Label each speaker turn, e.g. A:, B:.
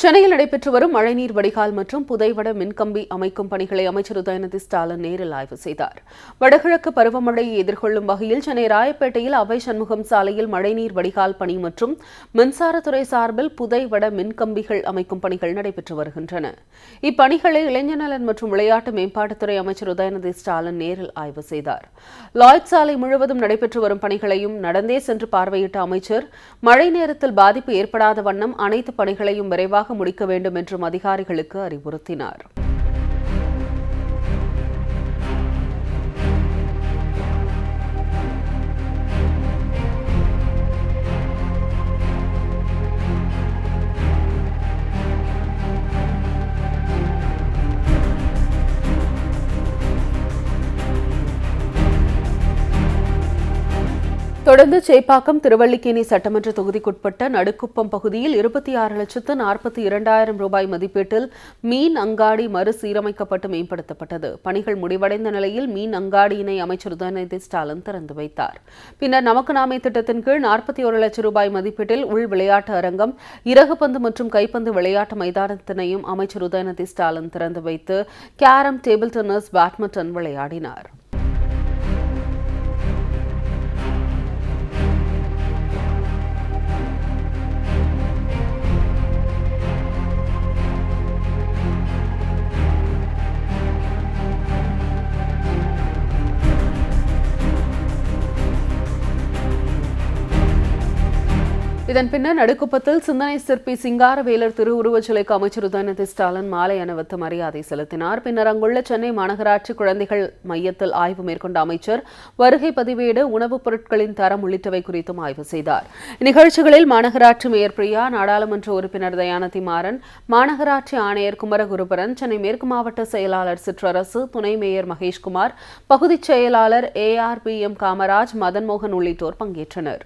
A: சென்னையில் நடைபெற்று வரும் மழைநீர் வடிகால் மற்றும் புதைவட மின்கம்பி அமைக்கும் பணிகளை அமைச்சர் உதயநிதி ஸ்டாலின் நேரில் ஆய்வு செய்தார். வடகிழக்கு பருவமழையை எதிர்கொள்ளும் வகையில் சென்னை ராயப்பேட்டையில் அவை சண்முகம் சாலையில் மழைநீர் வடிகால் பணி மற்றும் மின்சாரத்துறை சார்பில் புதைவட மின்கம்பிகள் அமைக்கும் பணிகள் நடைபெற்று வருகின்றன. இப்பணிகளை இளைஞநலன் மற்றும் விளையாட்டு மேம்பாட்டுத்துறை அமைச்சர் உதயநிதி ஸ்டாலின் நேரில் ஆய்வு செய்தார். லாய்ட் சாலை முழுவதும் நடைபெற்று வரும் பணிகளையும் நடந்தே சென்று பார்வையிட்ட அமைச்சர் மழை நேரத்தில் பாதிப்பு ஏற்படாத வண்ணம் அனைத்து பணிகளையும் விரைவாக முடிக்க வேண்டும் என்றும் அதிகாரிகளுக்கு அறிவுறுத்தினார். தொடர்ந்து சேப்பாக்கம் திருவள்ளிக்கேணி சட்டமன்ற தொகுதிக்குட்பட்ட நடுக்குப்பம் பகுதியில் இருபத்தி ஆறு லட்சத்து நாற்பத்தி இரண்டாயிரம் ரூபாய் மதிப்பீட்டில் மீன் அங்காடி மறுசீரமைக்கப்பட்டு மேம்படுத்தப்பட்டது. பணிகள் முடிவடைந்த நிலையில் மீன் அங்காடியினை அமைச்சர் உதயநிதி ஸ்டாலின் திறந்து வைத்தார். பின்னர் நமக்கு நாமே திட்டத்தின் கீழ் நாற்பத்தி ஒரு லட்சம் ரூபாய் மதிப்பீட்டில் உள் விளையாட்டு அரங்கம் இறகுப்பந்து மற்றும் கைப்பந்து விளையாட்டு மைதானத்தினையும் அமைச்சர் உதயநிதி ஸ்டாலின் திறந்து வைத்து கேரம் டேபிள் டென்னிஸ் பேட்மிண்டன் விளையாடினார். இதன் பின்னர் நடுக்குப்பத்தில் சிந்தனை சிற்பி சிங்காரவேலர் திருவுருவச் சிலைக்கு அமைச்சர் உதயநிதி ஸ்டாலின் மாலை அணிவித்து மரியாதை செலுத்தினார். பின்னர் அங்குள்ள சென்னை மாநகராட்சி குழந்தைகள் மையத்தில் ஆய்வு மேற்கொண்ட அமைச்சர் வருகை பதிவேடு உணவுப் பொருட்களின் தரம் உள்ளிட்டவை குறித்தும் ஆய்வு செய்தார். இந்நிகழ்ச்சிகளில் மாநகராட்சி மேயர் பிரியா நாடாளுமன்ற உறுப்பினர் தயானதி மாறன் மாநகராட்சி ஆணையர் குமரகுருபரன் சென்னை மேற்கு மாவட்ட செயலாளர் சிற்றரசு துணை மேயர் மகேஷ்குமார் பகுதிச் செயலாளர் A R P M Kamaraj Madanmohan உள்ளிட்டோர் பங்கேற்றனர்.